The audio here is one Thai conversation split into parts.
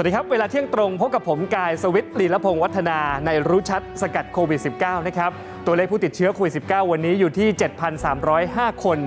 วัสดีครับ เวลาเที่ยงตรงพบกับผมกายสวิทย์ลีละพงศ์วัฒนาในรู้ชัดสกัดโควิด -19 นะครับ ตัวเลขผู้ติดเชื้อโควิด -19 วันนี้อยู่ที่ 7,305 คน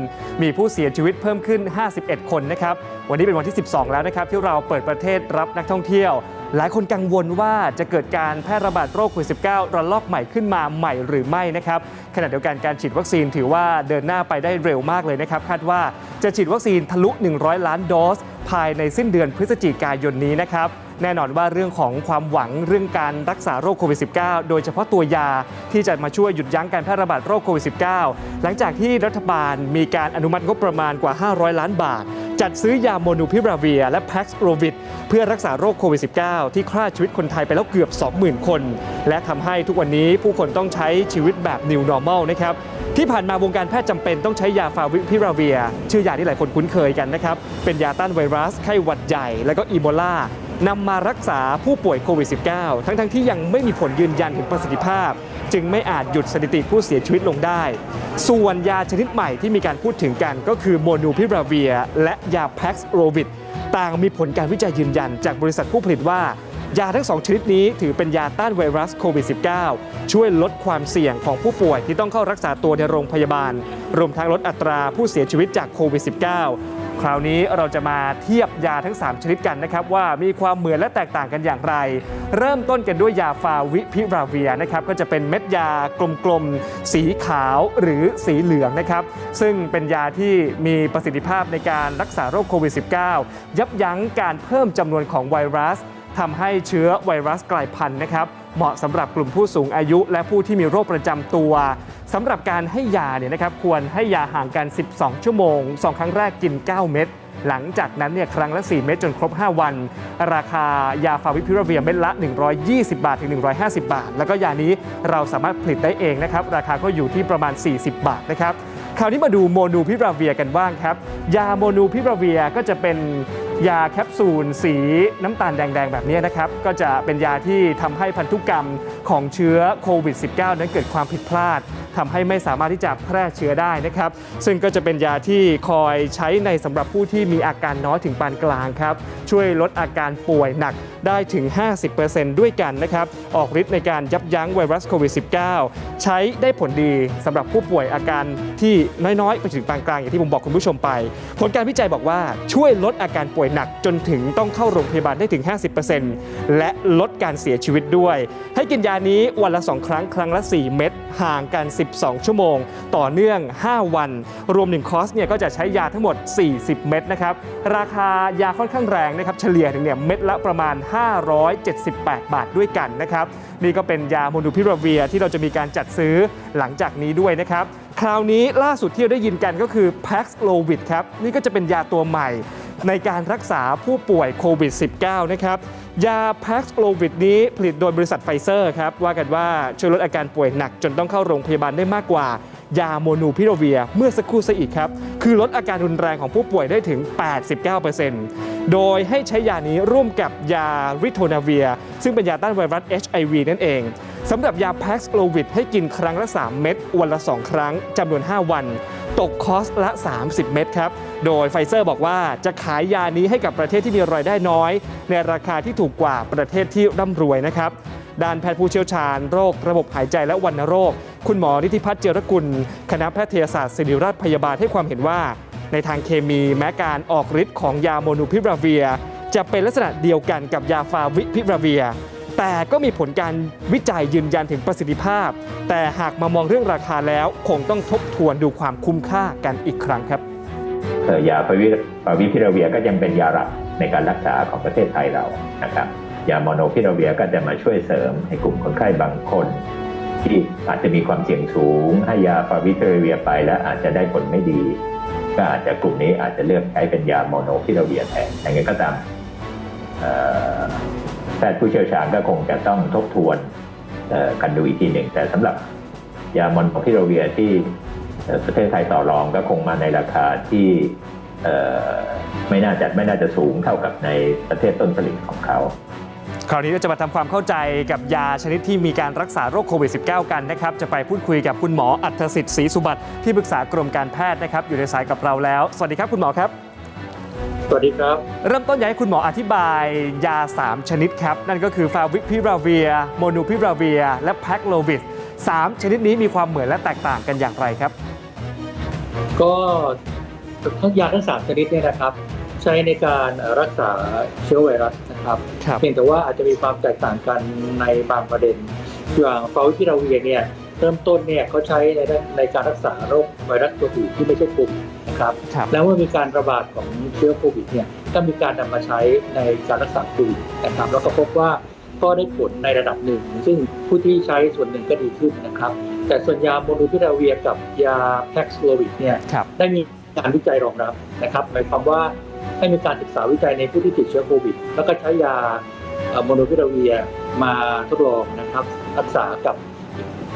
มีผู้เสียชีวิตเพิ่มขึ้น 51 คนนะครับ วันนี้เป็นวันที่ 12 แล้วนะครับ ที่เราเปิดประเทศรับนักท่องเที่ยว หลายคนกังวลว่าจะเกิดการแพร่ระบาดโรคโควิด -19 ระลอกใหม่ขึ้นมาใหม่หรือไม่นะครับขณะเดียวกันการฉีดวัคซีนถือว่าเดินหน้าไปได้เร็วมากเลยนะครับคาดว่าจะฉีดวัคซีนทะลุ 100 ล้านโดส ภายในสิ้นเดือนพฤศจิกายนนี้นะครับ แน่นอนว่าเรื่องของความหวังเรื่องการรักษาโรคโควิด -19 โดยเฉพาะตัวยาที่จะมาช่วยหยุดยั้งการแพร่ระบาดโรคโควิด -19 หลังจากที่รัฐบาลมีการอนุมัติงบประมาณกว่า 500 ล้านบาท จัดซื้อยาโมนูพิราเวีย และแพ็กซ์โรวิดเพื่อรักษาโรคโควิด -19 ที่ฆ่าชีวิตคนไทยไปแล้วเกือบ 20,000 คน และทำให้ทุกวันนี้ผู้คนต้องใช้ชีวิตแบบ New Normal นะครับที่ผ่านมาวงการแพทย์จำเป็นต้องใช้ยาฟาวิพิราเวีย ชื่อยาที่หลายคนคุ้นเคยกันนะครับเป็นยาต้านไวรัสไข้หวัดใหญ่ และก็อีโบลา นำมารักษาผู้ป่วยโควิด -19 ทั้งๆทที่ยังไม่มีผลยืนยันถึงประสิทธิภาพ จึงไม่อาจหยุดสถิติผู้เสียชีวิตลงได้ ส่วนยาชนิดใหม่ที่มีการพูดถึงกันก็คือโมนูพิราเวีย และยาแพ็กซ์โรวิดต่างมีผลการวิจัยยืนยันจากบริษัทผู้ผลิตว่ายาทั้งสองชนิดนี้ถือเป็นยาต้านไวรัสโควิด -19 ช่วยลดความเสี่ยงของผู้ป่วยที่ต้องเข้ารักษาตัวในโรงพยาบาล รวมทั้งลดอัตราผู้เสียชีวิตจากโควิด -19 คราวนี้เราจะมาเทียบยาทั้ง 3 ชนิดกันนะครับว่ามีความเหมือนและแตกต่างกันอย่างไร เริ่มต้นกันด้วยยาฟาวิพิราเวียนะครับก็จะเป็นเม็ดยากลมๆ สีขาวหรือสีเหลืองนะครับซึ่งเป็นยาที่มีประสิทธิภาพในการรักษาโรคโควิด -19 ยับยั้งการเพิ่มจำนวนของไวรัสทำให้เชื้อไวรัสกลายพันธุ์นะครับ เหมาะสำหรับกลุ่มผู้สูงอายุ และผู้ที่มีโรคประจำตัวสำหรับการให้ยาเนี่ยนะครับควรให้ยาห่างกัน 12 ชั่วโมง 2 ครั้งแรกกิน 9 เม็ดหลังจากนั้นเนี่ยครั้งละ 4 เม็ดจนครบ 5 วัน ราคายาฟาวิพิราเวียเม็ดละ 120 บาท ถึง 150 บาท แล้วก็ยานี้เราสามารถผลิตได้เองนะครับ ราคาก็อยู่ที่ประมาณ 40 บาทนะครับ คราวนี้มาดูโมนูพิราเวียกันบ้างครับ ยาโมนูพิราเวียก็จะเป็น ยาแคปซูลสีน้ำตาลแดง ๆ แบบนี้นะครับ ก็จะเป็นยาที่ทำให้พันธุกรรมของเชื้อโควิด -19 นั้นเกิดความผิดพลาด ทำให้ไม่สามารถที่จะแพร่เชื้อได้นะครับ ซึ่งก็จะเป็นยาที่คอยใช้ในสำหรับผู้ที่มีอาการน้อยถึงปานกลางครับ ช่วยลดอาการป่วยหนักได้ถึง 50%ด้วยกันนะครับ ออกฤทธิ์ในการยับยั้งไวรัสโควิด -19 ใช้ได้ผลดีสำหรับผู้ป่วยอาการที่น้อยๆ ไปถึงปานกลางอย่างที่ผมบอกคุณผู้ชมไป ผลการวิจัยบอกว่าช่วยลดอาการป่วยหนักจนถึงต้องเข้าโรงพยาบาลได้ถึง 50%และลดการเสียชีวิตด้วย ให้กินยานี้วันละ 2 ครั้งครั้งละ 4 เม็ดห่างกัน12 ชั่วโมง ต่อเนื่อง 5 วัน รวม 1 คอร์สเนี่ยก็จะใช้ยาทั้งหมด 40 เม็ดนะครับ ราคายาค่อนข้างแรงนะครับ เฉลี่ยถึงเนี่ยเม็ดละประมาณ 578 บาทด้วยกันนะครับ นี่ก็เป็นยาโมนูพิราเวียที่เราจะมีการจัดซื้อหลังจากนี้ด้วยนะครับ คราวนี้ล่าสุดที่เราได้ยินกันก็คือ Paxlovid ครับ นี่ก็จะเป็นยาตัวใหม่ ในการรักษาผู้ป่วยโควิด -19 นะครับยา Paxlovid นี้ผลิตโดยบริษัทไฟเซอร์ครับ ว่ากันว่าช่วยลดอาการป่วยหนักจนต้องเข้าโรงพยาบาลได้มากกว่า ยาโมนูพิโรเวียเมื่อสักครู่ซะอีกครับ คือลดอาการรุนแรงของผู้ป่วยได้ถึง 89%โดยให้ใช้ยานี้ร่วมกับยาริโทนาเวีย ซึ่งเป็นยาต้านไวรัส HIV นั่นเอง สำหรับยา Paxlovid ให้กินครั้งละ 3 เม็ดวันละ 2 ครั้งจำนวน 5 วัน ตกคอสละ 30 เม็ดครับ โดยไฟเซอร์บอกว่าจะขายยานี้ให้กับประเทศที่มีรายได้น้อย ในราคาที่ถูกกว่าประเทศที่ร่ำรวยนะครับด้านแพทย์ผู้เชี่ยวชาญโรคระบบหายใจและวัณโรค คุณหมอนิติพัฒน์เจรกุล คณะแพทยศาสตร์ศิริราชพยาบาลให้ความเห็นว่า ในทางเคมีแม้การออกฤทธิ์ของยาโมนูพิราเวีย จะเป็นลักษณะเดียวกันกับยาฟาวิพิราเวีย แต่ก็มีผลการวิจัยยืนยันถึงประสิทธิภาพ แต่หากมามองเรื่องราคาแล้วคงต้องทบทวนดูความคุ้มค่ากันอีกครั้งครับเอ่อยาฟาวิฟาวิพิราเวียก็ยังเป็นยาหลักในการรักษาของประเทศไทยเรานะครับยาโมโนพิราเวียก็จะมาช่วยเสริมให้กลุ่มคนไข้บางคน ที่อาจจะมีความเสี่ยงสูงให้ยาฟาวิพิราเวียไปแล้วอาจจะได้ผลไม่ดี ก็อาจจะกลุ่มนี้อาจจะเลือกใช้เป็นยาโมโนพิราเวียแทนอย่างไรก็ตามเอ่อ ทย์ผู้เชี่ยวชาญก็คงจะต้องทบทวนกันดูอีกทีหนึ่ง แต่สำหรับยามโนพิโรเวียที่ประเทศไทยต่อรองก็คงมาในราคาที่ไม่น่าจะไม่น่าจะสูงเท่ากับในประเทศต้นผลิตของเขาคราวนี้เราจะมาทำความเข้าใจกับยาชนิดที่มีการรักษาโรคโควิด -19 กันนะครับ จะไปพูดคุยกับคุณหมออัธสิทธิ์ศรีสุบัติที่ปรึกษากรมการแพทย์นะครับ อยู่ในสายกับเราแล้ว สวัสดีครับคุณหมอครับ วัสดีครับ เริ่มต้นอยากให้คุณหมออธิบายยา 3 ชนิดครับ นั่นก็คือฟาวิพิราเวีย โมนูพิราเวีย และแพคโลวิด3ชนิดนี้มีความเหมือนและแตกต่างกันอย่างไรครับ ก็ทั้งยาทั้งสามชนิดเนี่ยนะครับ ใช้ในการรักษาเชื้อไวรัสนะครับครับเพียงแต่ว่าอาจจะมีความแตกต่างกันในบางประเด็นอย่างฟาวิพิราเวียเนี่ย เริ่มต้นเนี่ยเขาใช้ในด้านในการรักษาโรคไวรัสตัวอื่นที่ไม่ใช่โควิดนะครับครับแล้วเมื่อมีการระบาดของเชื้อโควิดเนี่ยก็มีการนำมาใช้ในการรักษาโควิดนะครับแล้วก็พบว่าก็ได้ผลในระดับหนึ่ง ซึ่งผู้ที่ใช้ส่วนหนึ่งก็ดีขึ้นนะครับ แต่ส่วนยาโมนูพิราเวียกับยาแพ็กสโลวิดเนี่ยครับได้มีการวิจัยรองรับนะครับหมายความว่าได้มีการศึกษาวิจัยในผู้ที่ติดเชื้อโควิด แล้วก็ใช้ยาโมโนพิราเวียมาทดลองนะครับรักษากับอี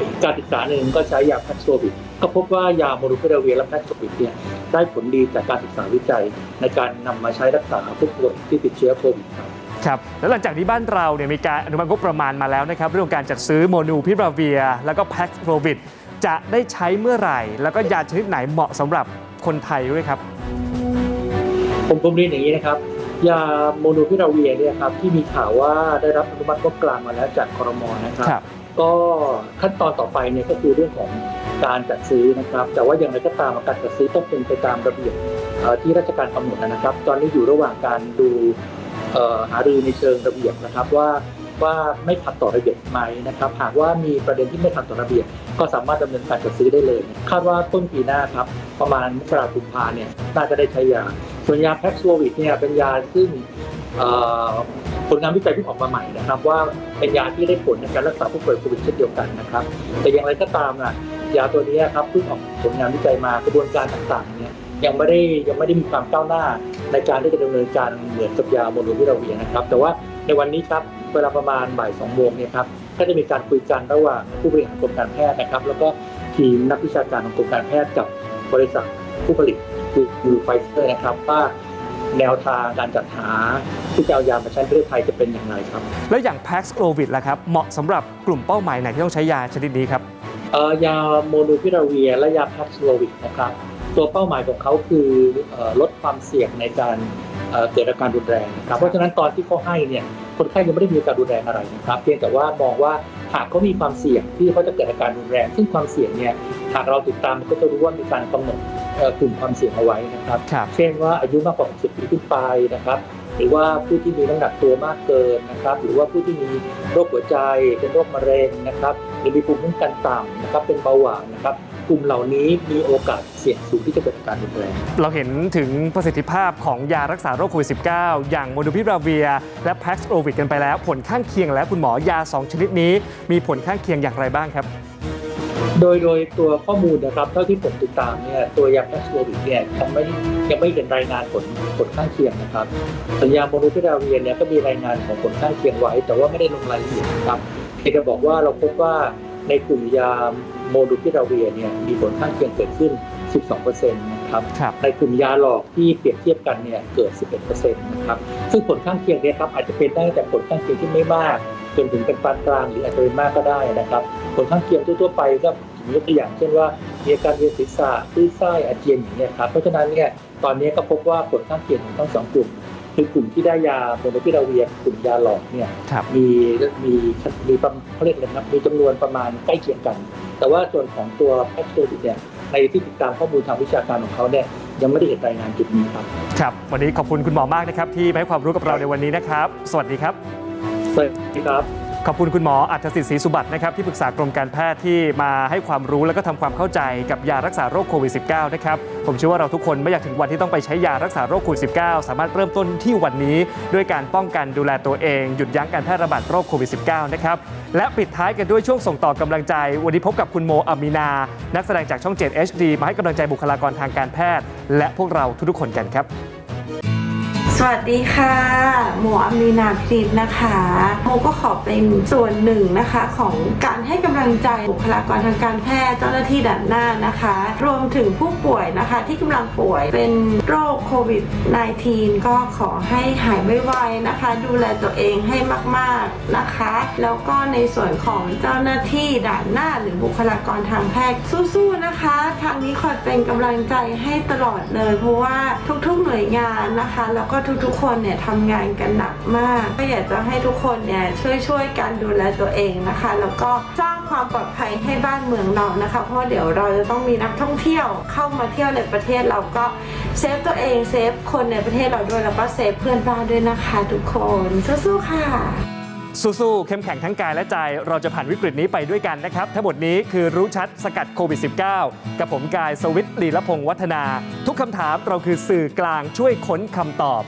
กการศึกษาหนึ่งก็ใช้ยาแพ็กโซวิดก็พบว่ายาโมโนพิราเวียและแพ็กโซวิดเนี่ยได้ผลดีจากการศึกษาวิจัย ในการนำมาใช้รักษาผู้ป่วยที่ติดเชื้อโควิดครับครับแล้วหลังจากนี้บ้านเราเนี่ยมีการอนุมัติงบประมาณมาแล้วนะครับ เรื่องของการจัดซื้อโมนูพิราเวีย แล้วก็แพคโลวิดจะได้ใช้เมื่อไหร่ แล้วก็ยาชนิดไหนเหมาะสำหรับคนไทยด้วยครับ ผมผมเรียนอย่างนี้นะครับ ยาโมโนพิราเวียเนี่ยครับที่มีข่าวว่าได้รับอนุมัติงบกลางมาแล้วจากครมนะครับครับ ก็ขั้นตอนต่อไปเนี่ยก็คือเรื่องของการจัดซื้อนะครับ แต่ว่าอย่างไรก็ตามการจัดซื้อต้องเป็นไปตามระเบียบที่ราชการกำหนดนะครับ ตอนนี้อยู่ระหว่างการดูหารือในเชิงระเบียบนะครับว่าว่าไม่ขัดต่อระเบียบไหมนะครับ หากว่ามีประเด็นที่ไม่ขัดต่อระเบียบ ก็สามารถดำเนินการจัดซื้อได้เลย คาดว่าต้นปีหน้าครับ ประมาณมกราคมกุมภาเนี่ยน่าจะได้ใช้ยาส่วนยาแพ็กโซวิดเนี่ยเป็นยาซึ่ง ผลงานวิจัยที่ออกมาใหม่นะครับ ว่าเป็นยาที่ได้ผลในการรักษาผู้ป่วยโควิดเช่นเดียวกันนะครับ แต่อย่างไรก็ตามนะยาตัวนี้ครับเพิ่งออกผลงานวิจัยมากระบวนการต่างๆเนี่ยยังไม่ได้ยังไม่ได้มีความก้าวหน้าในการที่จะดำเนินการเหมือนกับยาโมโนพิราเวียนะครับ แต่ว่าในวันนี้ครับเวลาประมาณบ่ายสองโมงเนี่ยครับก็จะมีการคุยกันระหว่างผู้บริหารกรมการแพทย์นะครับ แล้วก็ทีมนักวิชาการของกรมการแพทย์กับบริษัทผู้ผลิตคือคือไฟเซอร์นะครับว่า แนวทางการจัดหาที่จะเอายามาใช้ในประเทศไทยจะเป็นอย่างไรครับ แล้วอย่างแพคโลวิดล่ะครับ เหมาะสำหรับกลุ่มเป้าหมายไหนที่ต้องใช้ยาชนิดนี้ครับเอ่อยาโมนูพิราเวีย และยาพักสโลวิกนะครับ ตัวเป้าหมายของเขาคือเอ่อลดความเสี่ยงในการเอ่อเกิดอาการรุนแรงนะครับเพราะฉะนั้นตอนที่เขาให้เนี่ยคนไข้ยังไม่ได้มีอาการรุนแรงอะไรนะครับเพียงแต่ว่ามองว่าหากเขามีความเสี่ยงที่เขาจะเกิดอาการรุนแรง ซึ่งความเสี่ยงเนี่ยหากเราติดตามก็จะรู้ว่ามีการกำหนดเอ่อ กลุ่มความเสี่ยงเอาไว้นะครับครับ เช่นว่าอายุมากกว่า60ปีขึ้นไปนะครับหรือว่าผู้ที่มีน้ำหนักตัวมากเกินนะครับ หรือว่าผู้ที่มีโรคหัวใจ เป็นโรคมะเร็งนะครับหรือมีภูมิคุ้มกันต่ำนะครับ เป็นเบาหวานนะครับ กลุ่มเหล่านี้มีโอกาสเสี่ยงสูงที่จะเกิดอาการรุนแรงเราเห็นถึงประสิทธิภาพของยารักษาโรคโควิด -19 อย่างโมนูพิราเวีย และแพ็กโลวิดกันไปแล้ว ผลข้างเคียงและคุณหมอยา 2 ชนิดนี้ มีผลข้างเคียงอย่างไรบ้างครับ โดยโดยตัวข้อมูลนะครับเท่าที่ผมติดตามเนี่ยตัวยาแพคโซลิดเนี่ยยังไม่ยังไม่เห็นรายงานผลผลข้างเคียงนะครับสัญญาโมโนพิราเวียเนี่ยก็มีรายงานของผลข้างเคียงไว้ แต่ว่าไม่ได้ลงรายละเอียดนะครับเพียงแต่บอกว่าเราพบว่าในกลุ่มยาโมนูพิราเวียเนี่ยมีผลข้างเคียงเกิดขึ้น 12%นะครับครับในกลุ่มยาหลอกที่เปรียบเทียบกันเนี่ยเกิด 11%นะครับซึ่งผลข้างเคียงเนี่ยครับอาจจะเป็นได้แต่ผลข้างเคียงที่ไม่มากจนถึงเป็นปานกลางหรืออาจจะเป็นมากก็ได้นะครับ ผลข้างเคียงทั่วๆไปก็ผมยกตัวอย่างเช่นว่ามีอาการเวียนศีรษะคลื่นไส้อาเจียนอย่างเงี้ยครับเพราะฉะนั้นเนี่ยตอนนี้ก็พบว่าผลข้างเคียงของทั้งสองกลุ่มคือกลุ่มที่ได้ยาโมโนพิราเวียกลุ่มยาหลอกเนี่ยครับมีมีมีประเขาเรียกอะไรนะครับมีจำนวนประมาณใกล้เคียงกัน แต่ว่าส่วนของตัวแพคโซลิดเนี่ยในที่ติดตามข้อมูลทางวิชาการของเขาเนี่ยยังไม่ได้เห็นรายงานจุดนี้ครับครับ วันนี้ขอบคุณคุณหมอมากนะครับ ที่มาให้ความรู้กับเราในวันนี้นะครับ สวัสดีครับสวัสดีครับ ขอบคุณคุณหมออัธสิทธิ์ศรีสุบัตินะครับที่ปรึกษากรมการแพทย์ที่มาให้ความรู้แล้วก็ทำความเข้าใจกับยารักษาโรคโควิด -19 นะครับผมเชื่อว่าเราทุกคนไม่อยากถึงวันที่ต้องไปใช้ยารักษาโรคโควิด -19 สามารถเริ่มต้นที่วันนี้ด้วยการป้องกันดูแลตัวเอง หยุดยั้งการแพร่ระบาดโรคโควิด -19 นะครับและปิดท้ายกันด้วยช่วงส่งต่อกำลังใจ วันนี้พบกับคุณโมอามีนา นักแสดงจากช่อง 7 HD มาให้กำลังใจบุคลากรทางการแพทย์ และพวกเราทุกๆคนกันครับ สวัสดีค่ะ หมออมีนาพิริตนะคะโมก็ขอเป็นส่วนหนึ่งนะคะของการให้กำลังใจบุคลากรทางการแพทย์เจ้าหน้าที่ด่านหน้านะคะ รวมถึงผู้ป่วยนะคะที่กำลังป่วยเป็นโรคโควิด -19 ก็ขอให้หายไวๆนะคะ ดูแลตัวเองให้มากๆนะคะ แล้วก็ในส่วนของเจ้าหน้าที่ด่านหน้าหรือบุคลากรทางแพทย์สู้ๆนะคะ ทางนี้คอยเป็นกำลังใจให้ตลอดเลย เพราะว่าทุกๆหน่วยงานนะคะแล้วก็ทุกๆ คนเนี่ยทำงานกันหนักมาก ก็อยากจะให้ทุกคนเนี่ยช่วยๆกันดูแลตัวเองนะคะ แล้วก็สร้างความปลอดภัยให้บ้านเมืองเรานะคะ เพราะเดี๋ยวเราจะต้องมีนักท่องเที่ยวเข้ามาเที่ยวในประเทศเราก็เซฟตัวเองเซฟคนในประเทศเราด้วยแล้วก็เซฟเพื่อนบ้านด้วยนะคะ ทุกคนสู้ๆค่ะ สู้ๆเข้มแข็งทั้งกายและใจ เราจะผ่านวิกฤตนี้ไปด้วยกันนะครับ ทั้งหมดนี้คือรู้ชัดสกัดโควิด -19 กับผมกายสวิตลีละพงษ์วัฒนา ทุกคำถามเราคือสื่อกลางช่วยค้นคำตอบ